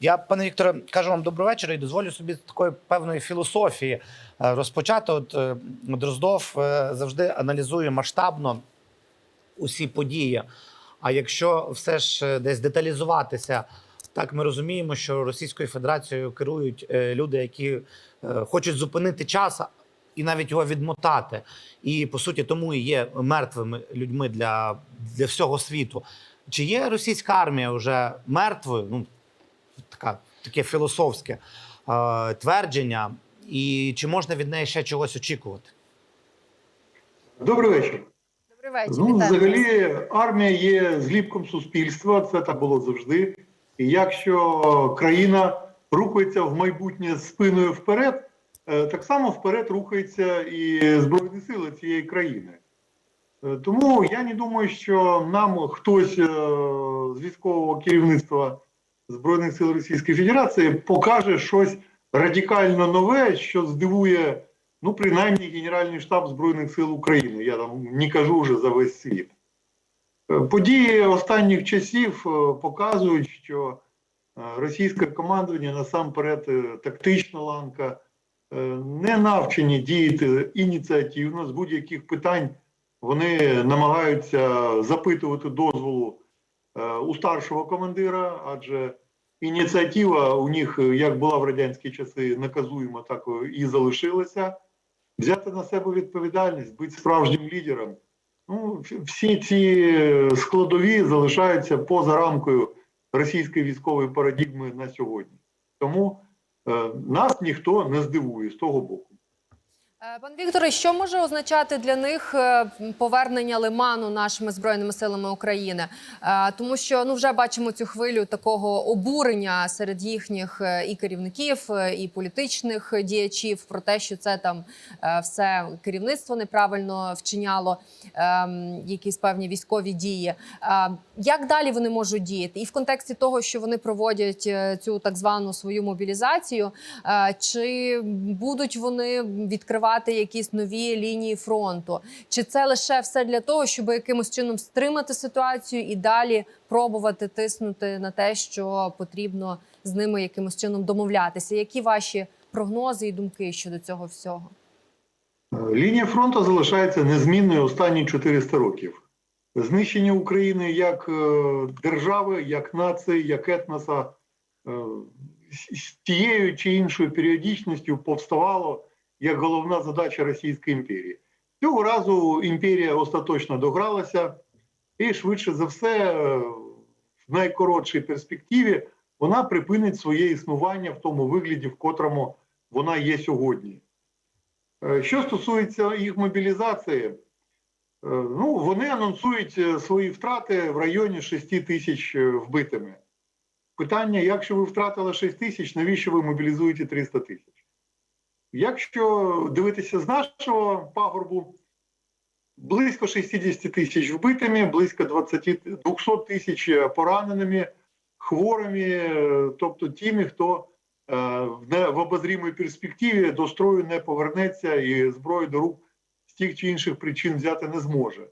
Я, пане Вікторе, кажу вам добрий вечір і дозволю собі такої певної філософії е, розпочати. От е, Дроздов е, завжди аналізує масштабно усі події. А якщо все ж десь деталізуватися, так ми розуміємо, що Російською Федерацією керують люди, які хочуть зупинити час і навіть його відмотати. І по суті, тому і є мертвими людьми для, для всього світу. Чи є російська армія вже мертвою? Ну, така, таке філософське е, твердження, і чи можна від неї ще чогось очікувати? Добрий вечір. Добрий вечір. Ну, взагалі, армія є зліпком суспільства, це так було завжди. І якщо країна рухається в майбутнє спиною вперед, е, так само вперед рухаються і Збройні сили цієї країни. Е, Тому я не думаю, що нам хтось е, з військового керівництва Збройних сил Російської Федерації покаже щось радикально нове, що здивує ну, принаймні Генеральний штаб Збройних сил України. Я там не кажу вже за весь світ. Е, Події останніх часів е, показують, що е, російське командування насамперед тактична ланка не навчені діяти ініціативно з будь-яких питань. Вони намагаються запитувати дозволу у старшого командира, адже ініціатива у них, е, як була в радянські часи, наказуємо, так і залишилася. Взяти на себе відповідальність, бути справжнім лідером. Ну, всі ці е, складові залишаються поза рамкою російської військової парадігми на сьогодні. Тому е, нас ніхто не здивує з того боку. Е, Пан Вікторе, що може означати для них е, повернення лиману нашими збройними силами України? Е, Тому що ну вже бачимо цю хвилю такого обурення серед їхніх і керівників, і політичних діячів про те, що це там все керівництво неправильно вчиняло ем, якісь певні військові дії. Як далі вони можуть діяти? І в контексті того, що вони проводять цю так звану свою мобілізацію, чи будуть вони відкривати якісь нові лінії фронту? Чи це лише все для того, щоб якимось чином стримати ситуацію і далі пробувати тиснути на те, що потрібно з ними якимось чином домовлятися? Які ваші прогнози і думки щодо цього всього? Лінія фронту залишається незмінною останні 400 років. Знищення України як е, держави, як нації, як етноса е, з тією чи іншою періодичністю повставало як головна задача Російської імперії. Цього разу імперія остаточно догралася, і швидше за все, е, в найкоротшій перспективі вона припинить своє існування в тому вигляді, в котрому вона є сьогодні. Е, Що стосується їх мобілізації, е, ну вони анонсують свої втрати в районі 6 тисяч вбитими. Питання: якщо ви втратили 6 тисяч, навіщо ви мобілізуєте 300 тисяч? Якщо дивитися з нашого пагорбу, близько 60 тисяч вбитими, близько 20, 200 тисяч пораненими, хворими, тобто тими, хто е, в обозрімій перспективі до строю не повернеться і зброю до рук з тих чи інших причин взяти не зможе.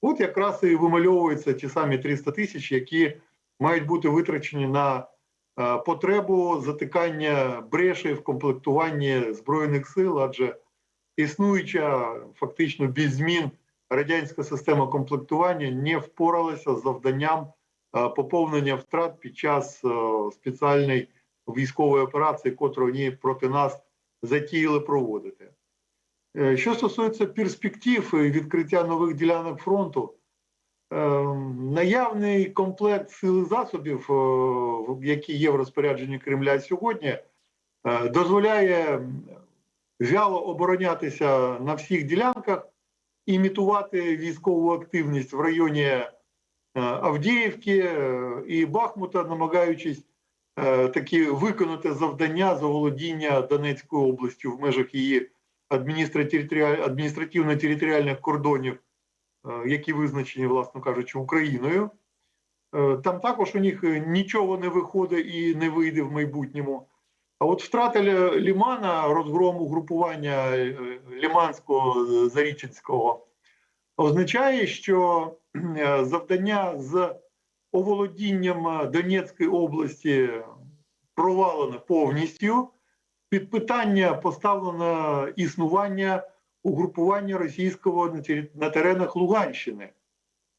От якраз і вимальовуються ті самі 300 тисяч, які мають бути витрачені на потребу затикання брешей в комплектуванні збройних сил, адже існуюча фактично без змін радянська система комплектування не впоралася з завданням е, поповнення втрат під час е, спеціальної військової операції, котру вони проти нас затіяли проводити. Е, Що стосується перспектив і відкриття нових ділянок фронту, е, наявний комплект сил і засобів, які є в розпорядженні Кремля сьогодні, е, дозволяє вяло оборонятися на всіх ділянках, імітувати військову активність в районі е, Авдіївки е, і Бахмута, намагаючись таки виконати завдання заволодіння Донецькою областю в межах її адміністративно- адміністративно-територіальних кордонів, які визначені, власно кажучи, Україною. Е, Там також у них е, нічого не виходить і не вийде в майбутньому. А от втрата Лімана, розгром угрупування е, Ліманського е, Зарічинського означає, що е, завдання з оволодінням е, Донецької області провалена повністю. Під питання поставлено існування угрупування російського на теренах Луганщини.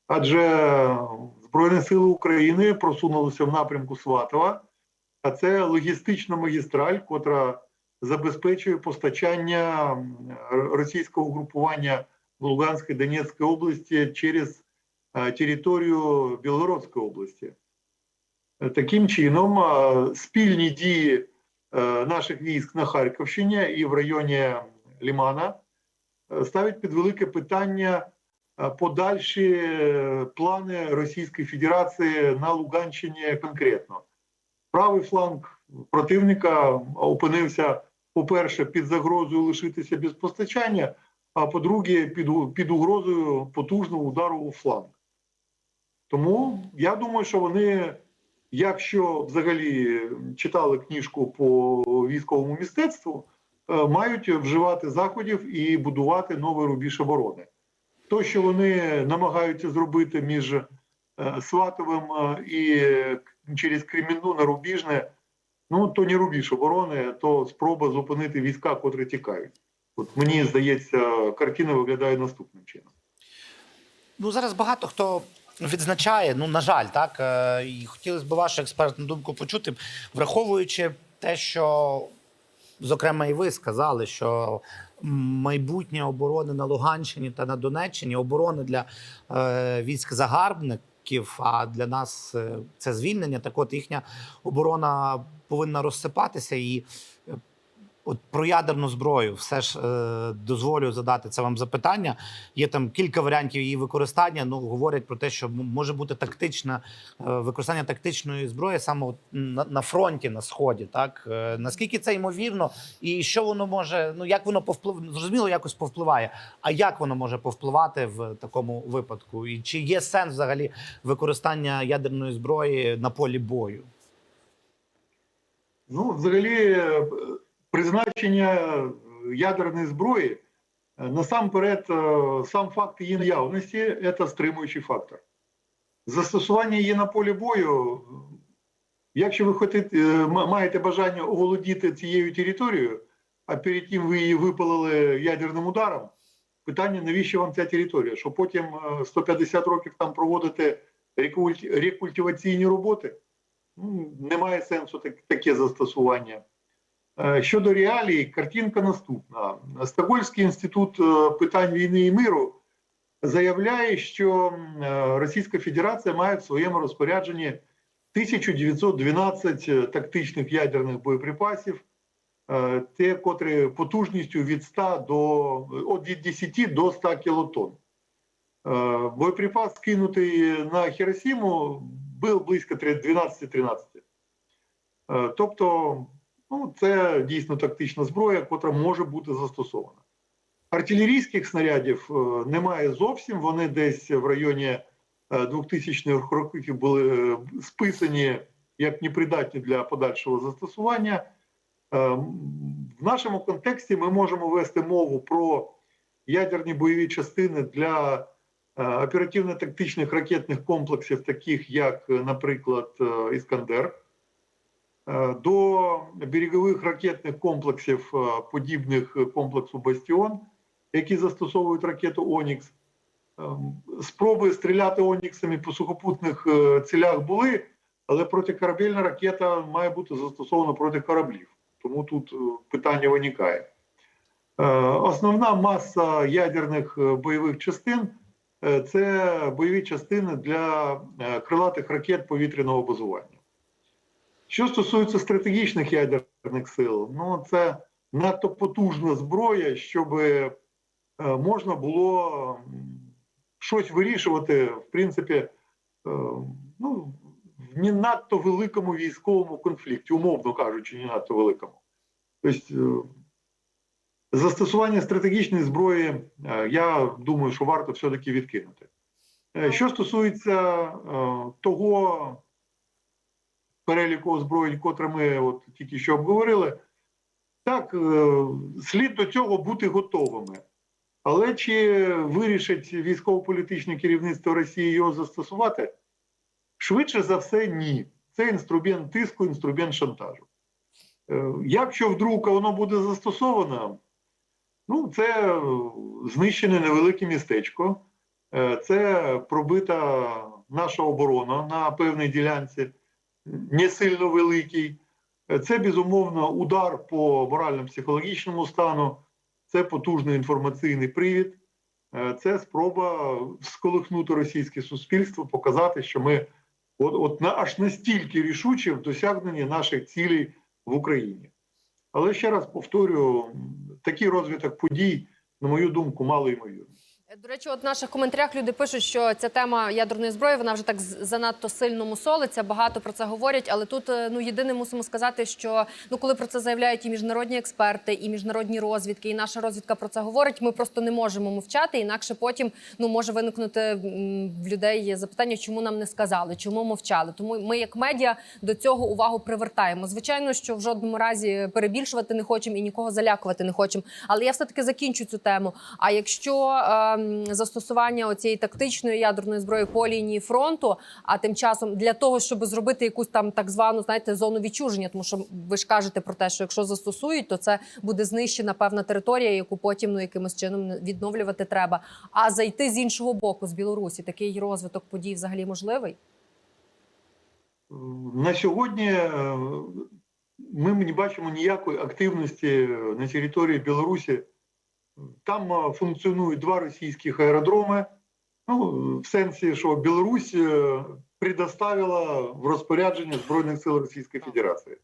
Адже Збройні Сили України просунулися в напрямку Сватова, а це логістична магістраль, котра забезпечує постачання російського угрупування в Луганській Донецькій області через е, територію Білгородської області. Таким чином, е, спільні дії е, наших військ на Харківщині і в районі Лімана ставить під велике питання е, подальші е, плани Російської Федерації на Луганщині конкретно. Правий фланг противника опинився, по-перше, під загрозою лишитися без постачання, а по-друге, під, під угрозою потужного удару у фланг. Тому я думаю, що вони, якщо взагалі читали книжку по військовому мистецтву, е, мають вживати заходів і будувати новий рубіж оборони. То, що вони намагаються зробити між е, Сватовим е, і через Кремінну на Рубіжне, ну то не рубіж оборони, то спроба зупинити війська, котрі тікають. От мені здається, картина виглядає наступним чином. Ну зараз багато хто відзначає, ну на жаль, так е, і хотілося б вашу експертну думку почути, враховуючи те, що зокрема і ви сказали, що майбутнє оборони на Луганщині та на Донеччині оборони для е, військ загарбників. А для нас е, це звільнення. Так, от їхня оборона повинна розсипатися і. От про ядерну зброю, все ж е, дозволю задати це вам запитання. Є там кілька варіантів її використання. Ну говорять про те, що може бути тактичне е, використання тактичної зброї саме на, на фронті на сході. Так е, наскільки це ймовірно, і що воно може, ну як воно повплив... зрозуміло, якось повпливає. А як воно може повпливати в такому випадку? І чи є сенс взагалі використання ядерної зброї на полі бою? Ну, взагалі, е, призначення ядерної зброї е, насамперед, е, сам факт її наявності це стримуючий фактор. Застосування її на полі бою, е, якщо ви хочете, е, маєте бажання оволодіти цією територією, а перед тим ви її випалили ядерним ударом, питання, навіщо вам ця територія? Що потім е, 150 років там проводити рекульт- рекультиваційні роботи? Ну, немає сенсу так, таке застосування. Е, Щодо реалій, картинка наступна. Стокгольмський інститут е, питань війни і миру заявляє, що е, Російська Федерація має в своєму розпорядженні 1912 тактичних ядерних боєприпасів, те, котрі потужністю від 100 до від 10 до 100 кілотонн. Е, Боєприпас, скинутий на Хіросіму, був близько 12-13. Е, Тобто, ну, це дійсно тактична зброя, котра може бути застосована. Артилерійських снарядів е, немає зовсім. Вони десь в районі е, 2000-х років були е, списані як непридатні для подальшого застосування. Е, В нашому контексті ми можемо вести мову про ядерні бойові частини для е, оперативно-тактичних ракетних комплексів, таких як, е, наприклад, е, Іскандер, е, до берегових ракетних комплексів, е, подібних комплексу Бастіон, які застосовують ракету Онікс. Ем, Спроби стріляти Оніксами по сухопутних е, цілях були, але протикорабельна ракета має бути застосована проти кораблів. Тому тут е, питання виникає. Е, Основна маса ядерних е, бойових частин е, це бойові частини для е, крилатих ракет повітряного базування. Що стосується стратегічних ядерних сил, ну це надто потужна зброя, щоб е, можна було щось вирішувати, в принципі, е, ну, в не надто великому військовому конфлікті, умовно кажучи, не надто великому. Тобто, е, застосування стратегічної зброї, я думаю, що варто все-таки відкинути. Що стосується того переліку озброєнь, котре ми от тільки що обговорили, так, е, слід до цього бути готовими. Але чи вирішить військово-політичне керівництво Росії його застосувати? Швидше за все, ні. це інструмент тиску, інструмент шантажу. Е, Якщо вдруг воно буде застосовано, ну це знищене невелике містечко, е, це пробита наша оборона на певній ділянці, не сильно великий. Це безумовно удар по морально-психологічному стану, це потужний інформаційний привід, е, це спроба сколихнути російське суспільство, показати, що ми от, от на, аж настільки рішучі в досягненні наших цілей в Україні. Але ще раз повторюю, такий розвиток подій, на мою думку, мало ймовірний. До речі, от в наших коментарях люди пишуть, що ця тема ядерної зброї вона вже так занадто сильно мусолиться. Багато про це говорять. Але тут е, ну єдине мусимо сказати, що ну коли про це заявляють і міжнародні експерти, і міжнародні розвідки, і наша розвідка про це говорить. Ми просто не можемо мовчати. Інакше потім ну може виникнути в людей запитання, чому нам не сказали, чому мовчали. Тому ми, як медіа, до цього увагу привертаємо. Звичайно, що в жодному разі перебільшувати не хочемо і нікого залякувати не хочемо. Але я все таки закінчу цю тему. А якщо ем, застосування оцієї тактичної ядерної зброї по лінії фронту, а тим часом для того, щоб зробити якусь там так звану знаєте зону відчуження, тому що ви ж кажете про те, що якщо застосують, то це буде знищена певна територія, яку потім ну якимось чином відновлювати треба. А зайти з іншого боку, з Білорусі, такий розвиток подій взагалі можливий. На сьогодні е, ми не бачимо ніякої активності на території Білорусі. Там функціонують два російських аеродроми. Ну, в сенсі, що Білорусь е, предоставила в розпорядження Збройних сил Російської Федерації.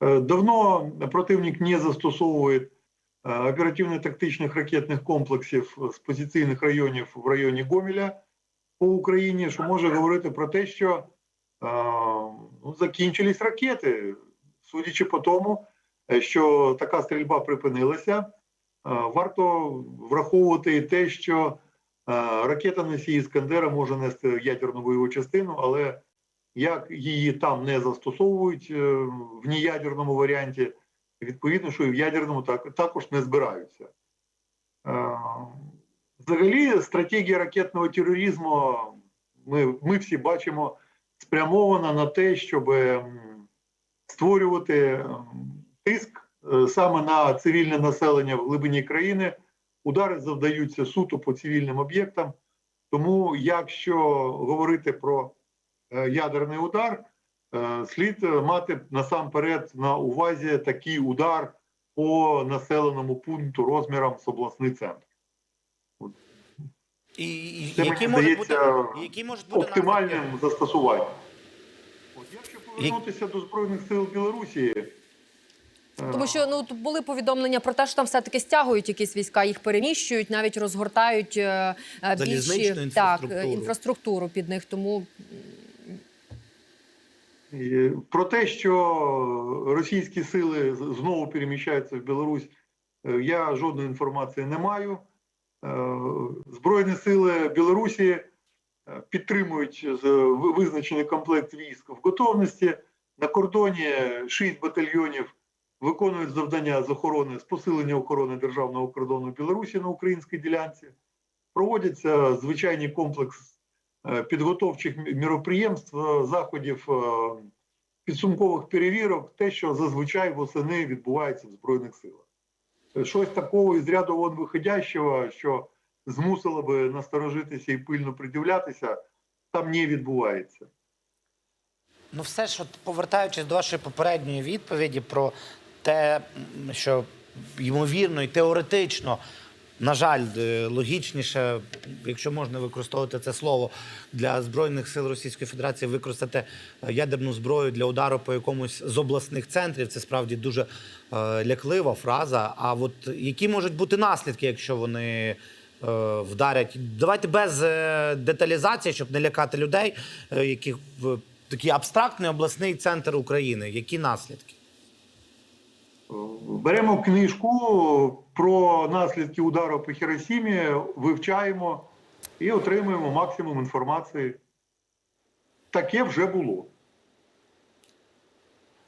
Е, Давно противник не застосовує е, оперативно-тактичних ракетних комплексів з позиційних районів в районі Гомеля по Україні, що може говорити про те, що ну, закінчились ракети. Судячи по тому, що така стрільба припинилася, варто враховувати і те, що ракета носій Іскандера може нести ядерну бойову частину, але як її там не застосовують е, в неядерному варіанті, відповідно, що і в ядерному так, також не збираються. Взагалі, стратегія ракетного тероризму, ми, ми всі бачимо спрямована на те, щоб створювати тиск е, саме на цивільне населення в глибині країни. Удари завдаються суто по цивільним об'єктам. Тому, якщо говорити про е, ядерний удар, е, слід е, мати насамперед на увазі такий удар по населеному пункту розміром з обласний центр. І, і Це, які, можуть бути, які можуть бути Оптимальним наслідки? застосуванням. От якщо повернутися до Збройних сил Білорусі, е, Тому що ну тут були повідомлення про те, що там все таки стягують якісь війська, їх переміщують, навіть розгортають е, е, більші так інфраструктуру. е, інфраструктуру під них. Тому Про те, що російські сили знову переміщаються в Білорусь, е, я жодної інформації не маю. Е, Збройні сили Білорусі підтримують з- визначений комплект військ в готовності. На кордоні шість батальйонів виконують завдання з охорони з посилення охорони державного кордону Білорусі на українській ділянці. Проводяться звичайний комплекс е, підготовчих міроприємств, е, заходів е, підсумкових перевірок, те, що зазвичай восени відбувається в Збройних силах. Щось такого із ряду вон виходящого, що змусило би насторожитися і пильно придивлятися, там не відбувається. Ну, все ж, от, повертаючись до вашої попередньої відповіді про те, що ймовірно і теоретично, на жаль, е, логічніше, якщо можна використовувати це слово для збройних сил Російської Федерації, використати е, ядерну зброю для удару по якомусь з обласних центрів. Це справді дуже е, ляклива фраза. А от які можуть бути наслідки, якщо вони вдарять? Давайте без деталізації, щоб не лякати людей, яких такий абстрактний обласний центр України. Які наслідки? Беремо книжку про наслідки удару по Хіросімі, вивчаємо і отримуємо максимум інформації. Таке вже було.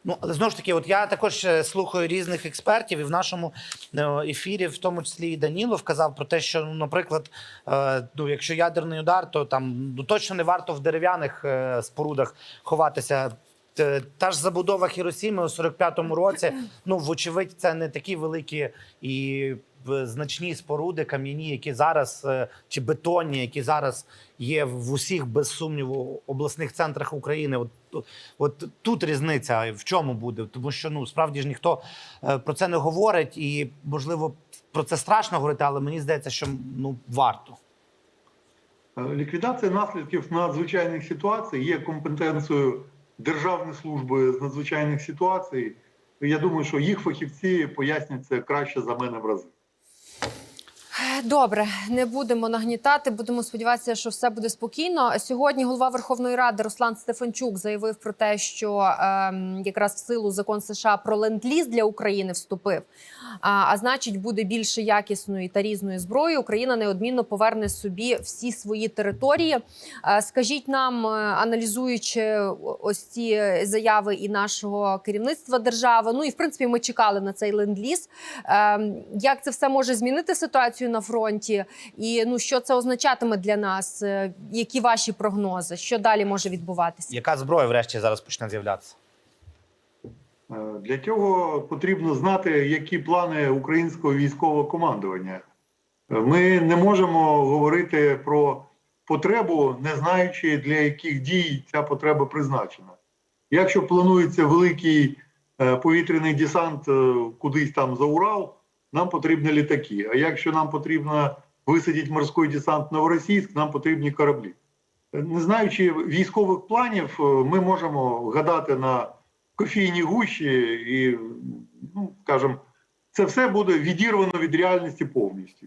Ну, але знову ж таки, от я також е, слухаю різних експертів, і в нашому е, ефірі, в тому числі і Данілов, казав про те, що, ну, наприклад, е, ну, якщо ядерний удар, то там ну, точно не варто в дерев'яних спорудах ховатися Та ж забудова Хіросіми у 45-му році. Ну, вочевидь, це не такі великі і е, значні споруди, кам'яні, які зараз е, чи бетонні, які зараз є в усіх без сумніву обласних центрах України. От, от тут різниця в чому буде, тому що ну справді ж ніхто е, про це не говорить, і можливо про це страшно говорити, але мені здається, що ну варто. Е, Ліквідація наслідків надзвичайних ситуацій є компетенцією Державної служби з надзвичайних ситуацій. Я думаю, що їх фахівці пояснять це краще за мене в рази. Добре, не будемо нагнітати. Будемо сподіватися, що все буде спокійно. Сьогодні голова Верховної Ради Руслан Стефанчук заявив про те, що ем, якраз в силу закон США про ленд-ліз для України вступив. А, а значить, буде більше якісної та різної зброї. Україна неодмінно поверне собі всі свої території. Е, Скажіть нам, е, аналізуючи ось ці заяви і нашого керівництва держави. Ну і в принципі, ми чекали на цей ленд-ліз. Ем, Як це все може змінити ситуацію на фронті? І ну що це означатиме для нас? Е, Які ваші прогнози? Що далі може відбуватися? Яка зброя врешті зараз почне з'являтися? Е, Для цього потрібно знати, які плани українського військового командування. Е, Ми не можемо говорити про потребу, не знаючи для яких дій ця потреба призначена. Якщо планується великий повітряний десант кудись там за Урал, нам потрібні літаки. А якщо нам потрібно висадити морський десант Новоросійськ, нам потрібні кораблі. Не знаючи військових планів, е, ми можемо гадати на кофійні гущі, і, ну, скажімо, це все буде відірвано від реальності повністю.